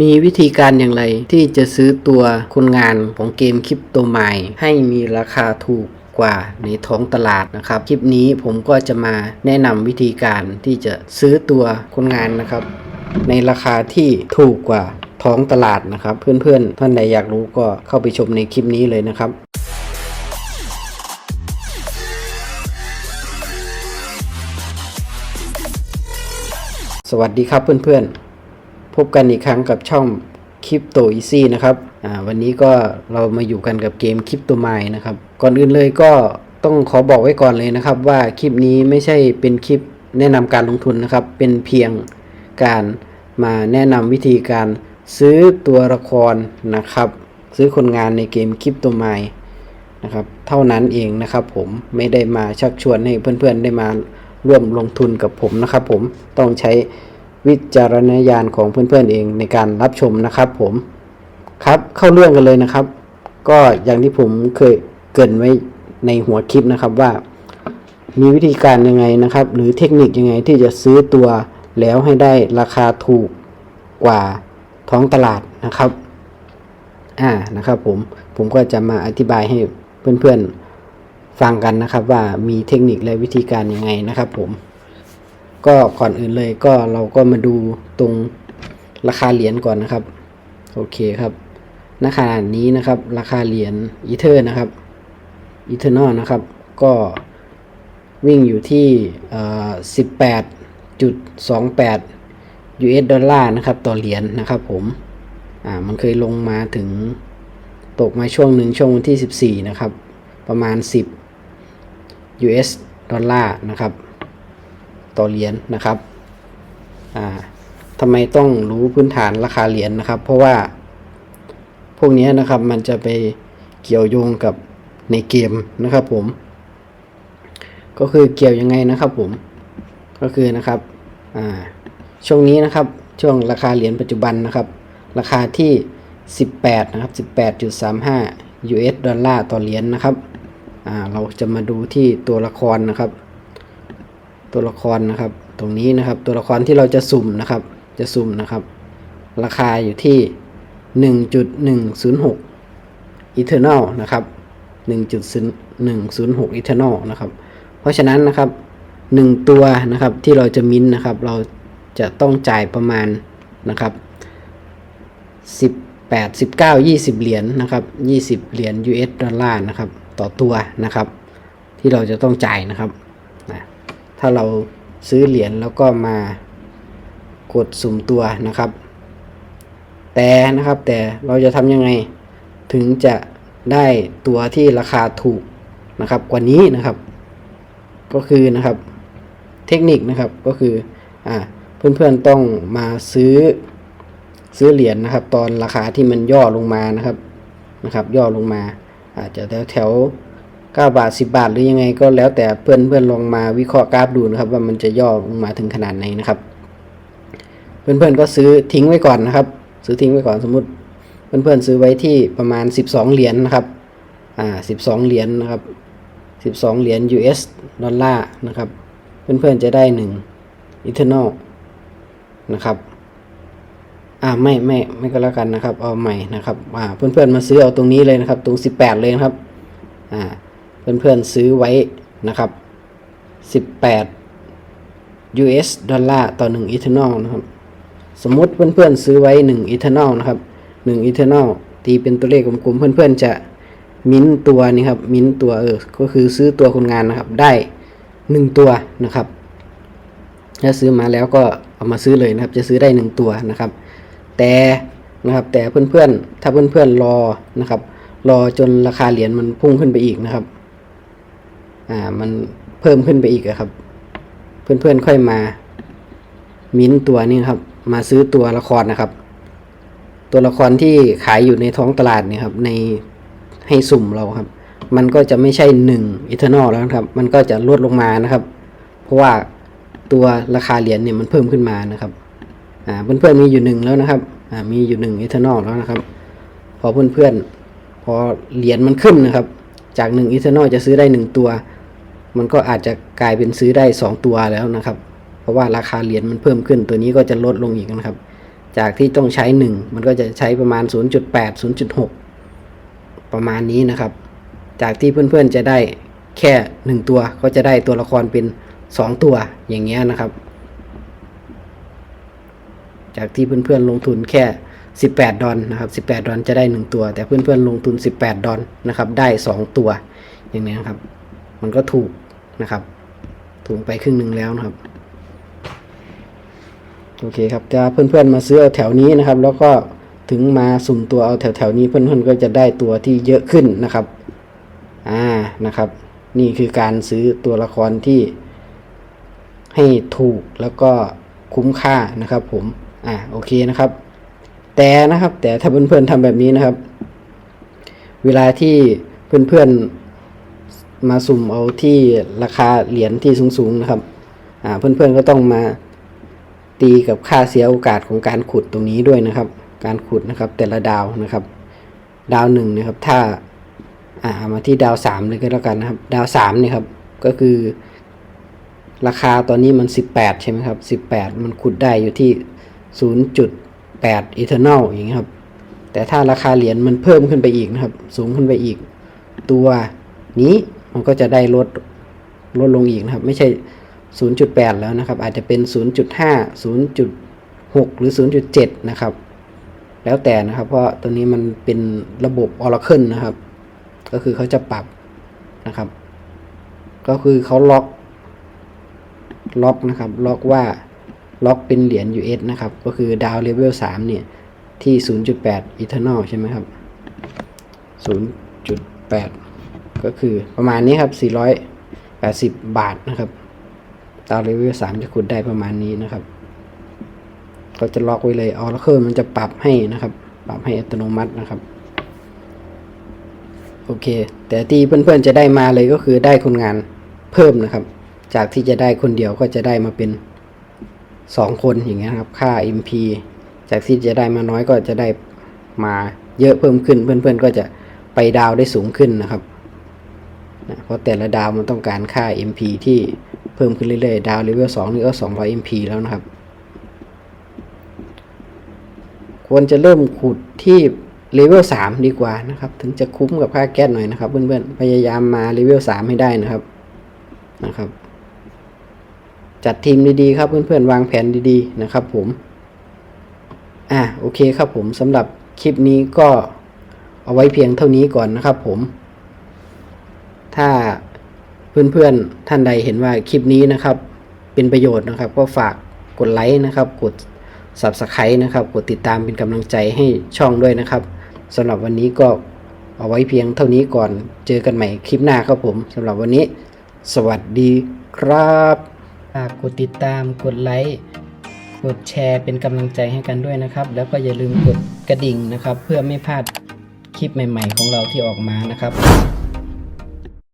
มีวิธีการอย่างไรที่จะซื้อตัวคนงานของเกมคริปโตไมล์ให้มีราคาถูกกว่าในท้องตลาดนะครับ คลิปนี้ผมก็จะมาแนะนำวิธีการที่จะซื้อตัวคนงานนะครับ ในราคาที่ถูกกว่าท้องตลาดนะครับ เพื่อนๆ ท่านใดอยากรู้ก็เข้าไปชมในคลิปนี้เลยนะครับสวัสดีครับเพื่อนๆ พบกันอีกครั้งกับช่องคริปโตอีซี่นะครับวันนี้ก็เรามาอยู่กันกับเกมคริปโตไมนะครับ ก่อนอื่นเลยก็ต้องขอบอกไว้ก่อนเลยนะครับ ว่าคลิปนี้ไม่ใช่เป็นคลิปแนะนำการลงทุนนะครับ เป็นเพียงการมาแนะนำวิธีการซื้อตัวละครนะครับ ซื้อคนงานในเกมคริปโตไมนะครับเท่านั้นเองนะครับผมไม่ได้มาชักชวนให้เพื่อนๆได้มาร่วมลงทุนกับผมนะครับผมต้องใช้ วิจารณญาณของเพื่อนๆเองในการรับชมนะครับ ผมครับเข้าเรื่องกันเลยนะครับ ก็อย่างที่ผมเคยเกินไว้ในหัวคลิปนะครับว่า มีวิธีการยังไงนะครับ หรือเทคนิคยังไงที่จะซื้อตัวแล้วให้ได้ราคาถูกกว่าท้องตลาดนะครับอ่านะครับ ผมผมก็จะมาอธิบายให้เพื่อนๆฟังกันนะครับ ว่ามีเทคนิคและวิธีการยังไงนะครับ ผม ก็ก่อนอื่นเลยก็เราก็มาดูตรงราคาเหรียญก่อนนะครับ โอเคครับณขณะนี้นะครับ ราคาเหรียญอีเทอร์นะครับอีเทอร์นอนะครับ ก็วิ่งอยู่ที่สิบแปดจุดสองแปด US ดอลลาร์นะครับ ต่อเหรียญนะครับผมอ่ามันเคยลงมาถึงตกมาช่วงหนึ่งช่วงวันที่ 14 นะครับ ประมาณ 10 US ดอลลาร์นะครับ ต่อเหรียญนะครับอ่าทำไมต้องรู้พื้นฐานราคาเหรียญนะครับ เพราะว่า พวกนี้นะครับมันจะไปเกี่ยวโยงกับในเกมนะครับผม ก็คือเกี่ยวยังไงนะครับผมก็คือนะครับอ่าช่วงนี้นะครับช่วงราคาเหรียญปัจจุบันนะครับ ราคาที่ 18นะครับ18.35 US ดอลลาร์ต่อเหรียญนนะครับอ่าเราจะมาดูที่ตัวละครนะครับ ตัวละครนะครับ ตรงนี้นะครับตัวละครที่เราจะสุ่มนะครับ จะสุ่มนะครับ ราคาอยู่ที่ 1.106 Eternal นะครับ 1.106 Eternal นะครับ เพราะฉะนั้นนะครับ 1 ตัวนะครับที่เราจะมิ้นท์นะครับ เราจะต้องจ่ายประมาณนะครับ 18 19 20 เหรียญนะครับ 20 เหรียญ US ดอลลาร์นะครับ ต่อตัวนะครับ ที่เราจะต้องจ่ายนะครับนะ ถ้าเราซื้อเหรียญแล้วก็มากดสุ่มตัวนะครับ แต่นะครับแต่เราจะทำยังไงถึงจะได้ตัวที่ราคาถูกนะครับกว่านี้นะครับ ก็คือนะครับเทคนิคนะครับก็คืออ่าเพื่อนๆต้องมาซื้อซื้อเหรียญนะครับ ตอนราคาที่มันย่อลงมานะครับนะครับ ย่อลงมา อาจจะแถวแถว 9 บาท 10 บาท หรือยังไงก็แล้วแต่เพื่อนเพื่อนลองมาวิเคราะห์กราฟดูนะครับ ว่ามันจะย่อลงมาถึงขนาดไหนนะครับ เพื่อนๆก็ซื้อทิ้งไว้ก่อนนะครับ ซื้อทิ้งไว้ก่อนสมมุติ เพื่อนๆซื้อไว้ที่ประมาณ 12 เหรียญนะครับอ่า12 เหรียญนะครับ 12 เหรียญ US ดอลลาร์นะครับ เพื่อนๆจะได้1 Eternal นะครับอ่าไม่ไม่ไม่ก็แล้วกันนะครับ เอาใหม่นะครับอ่าเพื่อนๆมาซื้อเอาตรงนี้เลยนะครับ ตรง 18 เลยนะครับอ่า เพื่อนๆซื้อไว้นะครับ 18 US ดอลลาร์ต่อ1 Eternal นะครับ สมมติเพื่อนๆซื้อไว้ 1 Eternal นะครับ 1 Eternal ตีเป็นตัวเลขกลมๆ เพื่อนๆจะมิ้นตัวนี่ครับ มิ้นตัวเออ ก็คือซื้อตัวคนงานนะครับ ได้ 1 ตัวนะครับ ถ้าซื้อมาแล้วก็เอามาซื้อเลยนะครับ จะซื้อได้ 1 ตัวนะครับ แต่นะครับแต่เพื่อนๆ ถ้าเพื่อนๆรอนะครับ รอจนราคาเหรียญมันพุ่งขึ้นไปอีกนะครับ อ่า มันเพิ่มขึ้นไปอีกอะครับ เพื่อนๆค่อยมา มิ้นตัวนี้ครับ มาซื้อตัวละครนะครับ ตัวละครที่ขายอยู่ในท้องตลาดเนี่ยครับ ในให้สุ่มเราครับ มันก็จะไม่ใช่1 Eternal แล้วครับ มันก็จะลดลงมานะครับ เพราะว่าตัวราคาเหรียญเนี่ยมันเพิ่มขึ้นมานะครับ อ่า เพื่อนๆมีอยู่หนึ่งแล้วนะครับ อ่า มีอยู่หนึ่ง Eternal แล้วนะครับ พอเพื่อนๆพอเหรียญมันขึ้นนะครับ จากหนึ่ง Eternal จะซื้อได้หนึ่งตัว มันก็อาจจะกลายเป็นซื้อได้สองตัวแล้วนะครับ เพราะว่าราคาเหรียญมันเพิ่มขึ้นตัวนี้ก็จะลดลงอีกนะครับ จากที่ต้องใช้ 1 มันก็จะใช้ประมาณ 0.8 0.6 ประมาณนี้นะครับ จากที่เพื่อนๆจะได้แค่ 1 ตัวก็จะได้ตัวละครเป็น 2 ตัวอย่างเงี้ยนะครับ จากที่เพื่อนๆลงทุนแค่ 18 ดอลนะครับ 18 ดอลจะได้ 1 ตัว แต่เพื่อนๆลงทุน 18 ดอลนะครับ ได้ 2 ตัวอย่างนี้นะครับ มันก็ถูก นะครับถูกไปครึ่งหนึ่งแล้วนะครับโอเคครับจะเพื่อนๆมาซื้อเอาแถวนี้นะครับ แล้วก็ถึงมาสุ่มตัวเอาแถวๆนี้เพื่อนๆก็จะได้ตัวที่เยอะขึ้นนะครับอ่านะครับ นี่คือการซื้อตัวละครที่ให้ถูกแล้วก็คุ้มค่านะครับ ผมอ่าโอเคนะครับ แต่นะครับแต่ถ้าเพื่อนๆทำแบบนี้นะครับ เวลาที่เพื่อนๆ มาสุ่มเอาที่ราคาเหรียญที่สูงๆนะครับอ่าเพื่อนๆก็ต้องมาตีกับค่าเสียโอกาสของการขุดตรงนี้ด้วยนะครับ การขุดนะครับแต่ละดาวนะครับ ดาวหนึ่งนะครับถ้าอ่ามาที่ดาวสามเลยก็แล้วกันนะครับ ดาวสามนี่ครับก็คือราคาตอนนี้มัน 18 ใช่ไหมครับ 18 มันขุดได้อยู่ที่ 0.8 Eternal อย่างเงี้ยครับ แต่ถ้าราคาเหรียญมันเพิ่มขึ้นไปอีกนะครับ สูงขึ้นไปอีก ตัวนี้ มันก็จะได้ลดลดลงอีกนะครับ ไม่ใช่ 0.8 แล้วนะครับ อาจจะเป็น 0.5 0.6 หรือ 0.7 นะครับ แล้วแต่นะครับ เพราะตัวนี้มันเป็นระบบ Oracle นะครับ ก็คือเขาจะปรับนะครับ ก็คือเขาล็อกล็อกนะครับ ล็อกว่าล็อกเป็นเหรียญ US นะครับ ก็คือดาวเลเวล3เนี่ย ที่ 0.8 Eternal ใช่ไหมครับ 0.8 ก็คือประมาณนี้ครับ 480 บาทนะครับดาวเลเวล3จะขุดได้ประมาณนี้นะครับ ก็จะล็อกไว้เลย Oracle มันจะปรับให้นะครับ ปรับให้อัตโนมัตินะครับ โอเค แต่ที่เพื่อนๆจะได้มาเลยก็คือได้คนงานเพิ่มนะครับ จากที่จะได้คนเดียวก็จะได้มาเป็น 2 คนอย่างเงี้ยครับ ค่า MP จากที่จะได้มาน้อยก็จะได้มาเยอะเพิ่มขึ้น เพื่อนๆก็จะไปดาวได้สูงขึ้นนะครับ นะเพราะแต่ละดาวมันต้องการค่า MP ที่เพิ่มขึ้นเรื่อยๆ ดาวเลเวล2นี่ก็200 MP แล้วนะครับ ควรจะเริ่มขุดที่เลเวล3ดีกว่านะครับ ถึงจะคุ้มกับค่าแก๊สหน่อยนะครับเพื่อนๆ พยายามมาเลเวล3ให้ได้นะครับนะครับ จัดทีมดีๆครับเพื่อนๆ วางแผนดีๆนะครับผม อะโอเคครับผมสำหรับคลิปนี้ก็เอาไว้เพียงเท่านี้ก่อนนะครับผม ถ้าเพื่อนๆท่านใดเห็นว่าคลิปนี้นะครับ เป็นประโยชน์นะครับ ก็ฝากกดไลค์นะครับ กด Subscribe นะครับ กดติดตามเป็นกำลังใจให้ช่องด้วยนะครับสำหรับวันนี้ก็เอาไว้เพียงเท่านี้ก่อนเจอกันใหม่คลิปหน้าครับผมสำหรับวันนี้ สวัสดีครับฝากกดติดตามกดไลค์กดแชร์เป็นกำลังใจให้กันด้วยนะครับ แล้วก็อย่าลืมกดกระดิ่งนะครับ เพื่อไม่พลาดคลิปใหม่ ๆ ของเราที่ออกมานะครับ